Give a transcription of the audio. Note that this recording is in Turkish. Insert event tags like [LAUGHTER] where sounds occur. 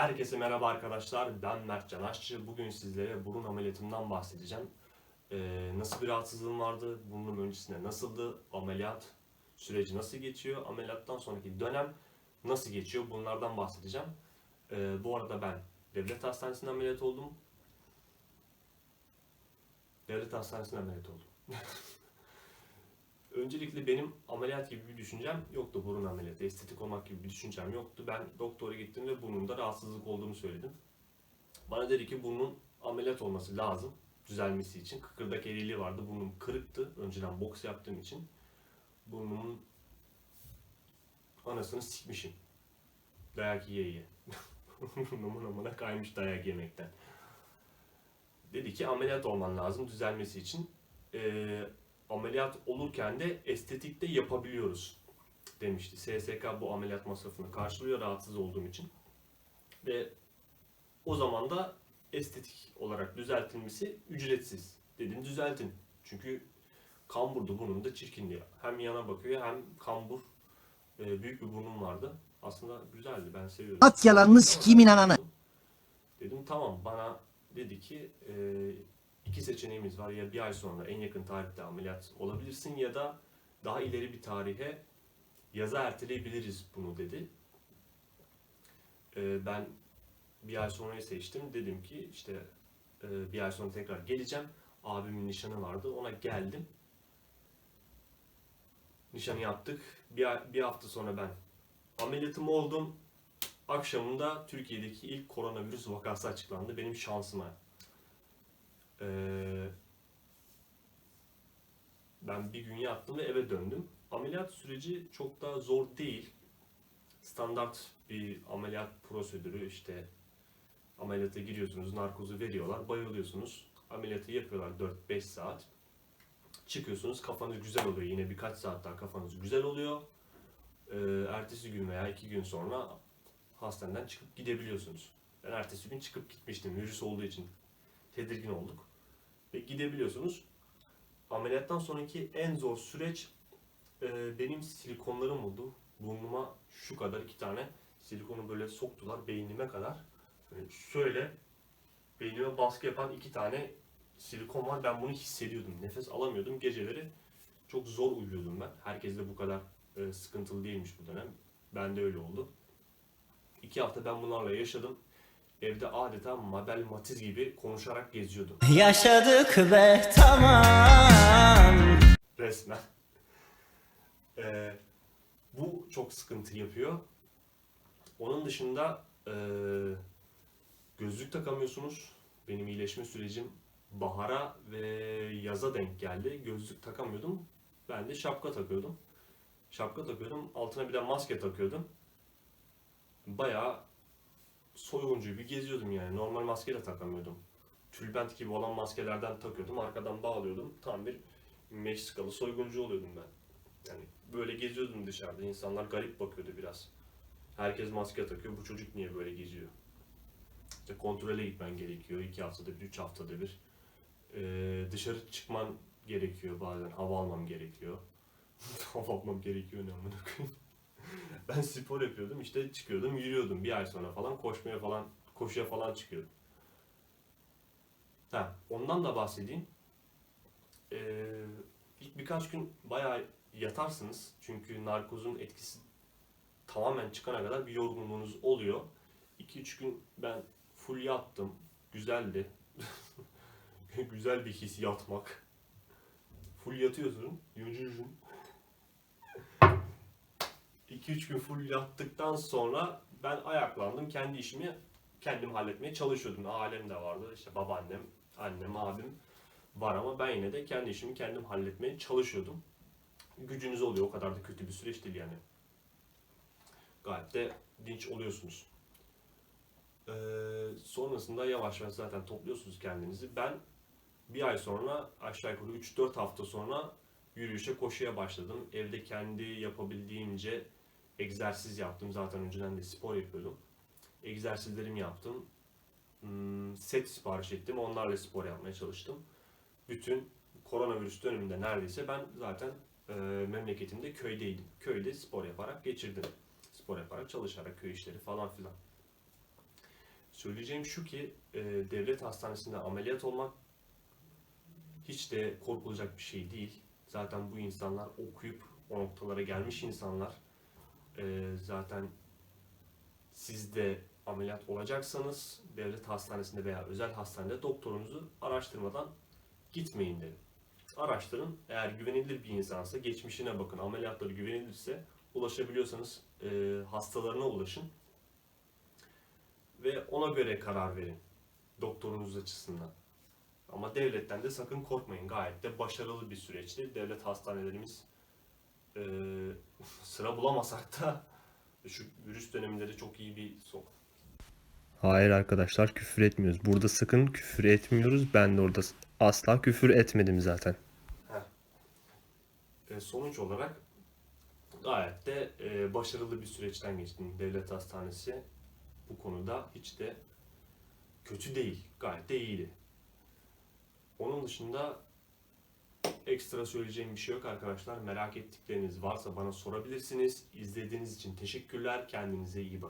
Herkese merhaba arkadaşlar. Ben Mert Can Aşçı. Bugün sizlere burun ameliyatımdan bahsedeceğim. Ee, nasıl bir rahatsızlığım vardı? Burnum öncesinde nasıldı? Ameliyat süreci nasıl geçiyor? Ameliyattan sonraki dönem nasıl geçiyor? Bunlardan bahsedeceğim. Ee, bu arada ben devlet hastanesinde ameliyat oldum. Devlet hastanesinde ameliyat oldum. [LAUGHS] Öncelikle benim ameliyat gibi bir düşüncem yoktu burun ameliyatı. Estetik olmak gibi bir düşüncem yoktu. Ben doktora gittim ve burnumda rahatsızlık olduğunu söyledim. Bana dedi ki burnun ameliyat olması lazım düzelmesi için. Kıkırdak eğriliği vardı. Burnum kırıktı. Önceden boks yaptığım için. Burnumun anasını sikmişim. Dayak yiye yiye. [LAUGHS] Burnumun amına kaymış dayak yemekten. Dedi ki ameliyat olman lazım düzelmesi için. Ee, ameliyat olurken de estetik de yapabiliyoruz demişti. SSK bu ameliyat masrafını karşılıyor rahatsız olduğum için. Ve o zaman da estetik olarak düzeltilmesi ücretsiz. Dedim düzeltin. Çünkü kamburdu burnum da çirkindi. Hem yana bakıyor hem kambur. Ee, büyük bir burnum vardı. Aslında güzeldi ben seviyorum. At yalanını sikeyim inananı. Dedim tamam bana dedi ki e, iki seçeneğimiz var ya bir ay sonra en yakın tarihte ameliyat olabilirsin ya da daha ileri bir tarihe yaza erteleyebiliriz bunu dedi. E, ben bir ay sonrayı seçtim. Dedim ki işte e, bir ay sonra tekrar geleceğim. Abimin nişanı vardı. Ona geldim. Nişanı yaptık. Bir, bir hafta sonra ben ameliyatım oldum. Akşamında Türkiye'deki ilk koronavirüs vakası açıklandı. Benim şansıma. Ee, ben bir gün yattım ve eve döndüm. Ameliyat süreci çok da zor değil. Standart bir ameliyat prosedürü işte ameliyata giriyorsunuz, narkozu veriyorlar, bayılıyorsunuz. Ameliyatı yapıyorlar 4-5 saat. Çıkıyorsunuz, kafanız güzel oluyor. Yine birkaç saat daha kafanız güzel oluyor. Ee, ertesi gün veya iki gün sonra hastaneden çıkıp gidebiliyorsunuz. Ben ertesi gün çıkıp gitmiştim virüs olduğu için tedirgin olduk. Ve gidebiliyorsunuz. Ameliyattan sonraki en zor süreç e, benim silikonlarım oldu. Burnuma şu kadar iki tane silikonu böyle soktular beynime kadar. Böyle şöyle beynime baskı yapan iki tane silikon var. Ben bunu hissediyordum. Nefes alamıyordum. Geceleri çok zor uyuyordum ben. Herkes de bu kadar e, sıkıntılı değilmiş bu dönem. Ben de öyle oldu. İki hafta ben bunlarla yaşadım. Evde adeta Mabel Matiz gibi konuşarak geziyordum. [LAUGHS] Yaşadık be tamam. Resmen. Ee, bu çok sıkıntı yapıyor. Onun dışında ee, gözlük takamıyorsunuz. Benim iyileşme sürecim bahara ve yaza denk geldi. Gözlük takamıyordum. Ben de şapka takıyordum. Şapka takıyordum. Altına bir de maske takıyordum. Bayağı soyguncu bir geziyordum yani. Normal maske de takamıyordum. Tülbent gibi olan maskelerden takıyordum. Arkadan bağlıyordum. Tam bir Meksikalı soyguncu oluyordum ben. Yani böyle geziyordum dışarıda. İnsanlar garip bakıyordu biraz. Herkes maske takıyor. Bu çocuk niye böyle geziyor? İşte kontrole gitmen gerekiyor. iki haftada bir, üç haftada bir. Ee, dışarı çıkman gerekiyor bazen. Hava almam gerekiyor. [LAUGHS] hava almam gerekiyor ne amına koyayım. Ben spor yapıyordum. işte çıkıyordum, yürüyordum. Bir ay sonra falan koşmaya falan, koşuya falan çıkıyordum. Ha, ondan da bahsedeyim. Ee, ilk birkaç gün bayağı yatarsınız. Çünkü narkozun etkisi tamamen çıkana kadar bir yorgunluğunuz oluyor. 2-3 gün ben full yattım. Güzeldi. [LAUGHS] Güzel bir his yatmak. Full yatıyorsun. Yuncun. 2-3 gün full yattıktan sonra ben ayaklandım. Kendi işimi kendim halletmeye çalışıyordum. Ailem de vardı. İşte babaannem, annem, abim var ama ben yine de kendi işimi kendim halletmeye çalışıyordum. Gücünüz oluyor. O kadar da kötü bir süreç değil yani. Gayet de dinç oluyorsunuz. Ee, sonrasında yavaş yavaş zaten topluyorsunuz kendinizi. Ben bir ay sonra aşağı yukarı 3-4 hafta sonra yürüyüşe koşuya başladım. Evde kendi yapabildiğimce egzersiz yaptım. Zaten önceden de spor yapıyordum. Egzersizlerimi yaptım. Hmm, set sipariş ettim. Onlarla spor yapmaya çalıştım. Bütün koronavirüs döneminde neredeyse ben zaten e, memleketimde köydeydim. Köyde spor yaparak geçirdim. Spor yaparak, çalışarak köy işleri falan filan. Söyleyeceğim şu ki e, devlet hastanesinde ameliyat olmak hiç de korkulacak bir şey değil. Zaten bu insanlar okuyup o noktalara gelmiş insanlar. E, zaten siz de ameliyat olacaksanız devlet hastanesinde veya özel hastanede doktorunuzu araştırmadan gitmeyin derim. Araştırın. Eğer güvenilir bir insansa geçmişine bakın. Ameliyatları güvenilirse ulaşabiliyorsanız e, hastalarına ulaşın. Ve ona göre karar verin. Doktorunuz açısından. Ama devletten de sakın korkmayın. Gayet de başarılı bir süreçti. Devlet hastanelerimiz e, [LAUGHS] sıra bulamasak da şu virüs döneminde de çok iyi bir son. Hayır arkadaşlar küfür etmiyoruz. Burada sakın küfür etmiyoruz. Ben de orada asla küfür etmedim zaten. E, sonuç olarak gayet de e, başarılı bir süreçten geçtim. Devlet hastanesi bu konuda hiç de kötü değil. Gayet de iyiydi. Onun dışında ekstra söyleyeceğim bir şey yok arkadaşlar. Merak ettikleriniz varsa bana sorabilirsiniz. İzlediğiniz için teşekkürler. Kendinize iyi bakın.